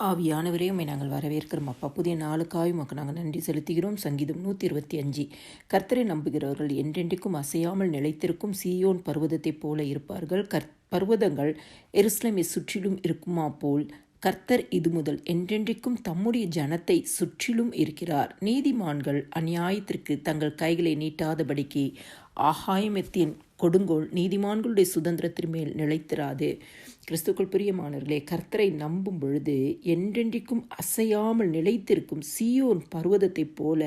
ஆவியானவரே உம்மை நாங்கள் வரவேற்கிறோம். அப்பா புதிய நாளுக்காய் உமக்கு நாங்கள் நன்றி செலுத்துகிறோம். சங்கீதம் நூற்றி இருபத்தி அஞ்சு. கர்த்தரை நம்புகிறவர்கள் என்றென்றைக்கும் அசையாமல் நிலைத்திருக்கும் சீயோன் பர்வதத்தைப் போல இருப்பார்கள். கர் பர்வதங்கள் எருசலேமை சுற்றிலும் இருக்குமா போல் கர்த்தர் இது முதல் என்றென்றைக்கும் தம்முடைய ஜனத்தை சுற்றிலும் இருக்கிறார். நீதிமான்கள் அநியாயத்திற்கு தங்கள் கைகளை நீட்டாதபடிக்கு ஆகாயமத்தின் கொடுங்கோல் நீதிமான்களுடைய சுதந்திரத்தின் மேல் நிலைத்திராது. கிறிஸ்துக்கள் பிரியமானவர்களே கர்த்தரை நம்பும் பொழுது என்றென்றைக்கும் அசையாமல் நிலைத்திருக்கும் சீயோன் பர்வதத்தைப் போல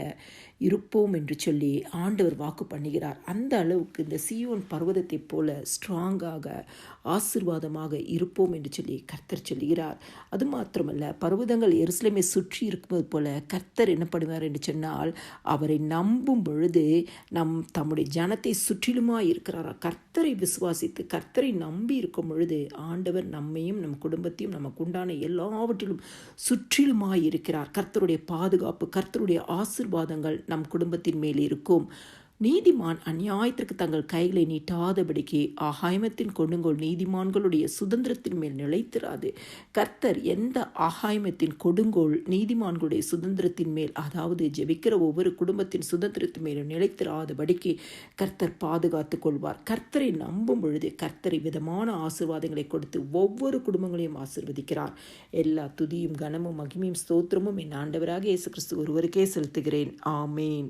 இருப்போம் என்று சொல்லி ஆண்டவர் வாக்கு பண்ணுகிறார். அந்த அளவுக்கு இந்த சீயோன் பர்வதத்தைப் போல ஸ்ட்ராங்காக ஆசிர்வாதமாக இருப்போம் என்று சொல்லி கர்த்தர் சொல்கிறார். அது மாத்திரமல்ல பர்வதங்கள் எருசலேமை சுற்றி இருக்கும்போது போல கர்த்தர் என்ன பண்ணுவார் என்று சொன்னால் அவரை நம்பும் பொழுது நம் தம்முடைய ஜன ஜனத்தை சுற்றிலுமாய் இருக்கிறாரா கர்த்தரை விசுவாசித்து கர்த்தரை நம்பி இருக்கும் பொழுது ஆண்டவர் நம்மையும் நம் குடும்பத்தையும் நமக்கு உண்டான எல்லாவற்றிலும் சுற்றிலுமாய் இருக்கிறார் கர்த்தருடைய பாதுகாப்பு கர்த்தருடைய ஆசிர்வாதங்கள் நம் குடும்பத்தின் மேல் இருக்கும். நீதிமான் அநியாயத்திற்கு தங்கள் கைகளை நீட்டாதபடிக்கு ஆகாயமத்தின் கொடுங்கோல் நீதிமான்களுடைய சுதந்திரத்தின் மேல் நிலைத்திராது. கர்த்தர் எந்த ஆகாயமத்தின் கொடுங்கோல் நீதிமான்களுடைய சுதந்திரத்தின் மேல் அதாவது ஜெபிக்கிற ஒவ்வொரு குடும்பத்தின் சுதந்திரத்தின் மேல் நிலைத்திராதபடிக்கு கர்த்தர் பாதுகாத்து கொள்வார். கர்த்தரை நம்பும் பொழுது கர்த்தரை விதமான ஆசிர்வாதங்களை கொடுத்து ஒவ்வொரு குடும்பங்களையும் ஆசிர்வதிக்கிறார். எல்லா துதியும் கனமும் மகிமையும் ஸ்தோத்திரமும் என் ஆண்டவராக இயேசு கிறிஸ்து ஒருவருக்கே செலுத்துகிறேன். ஆமேன்.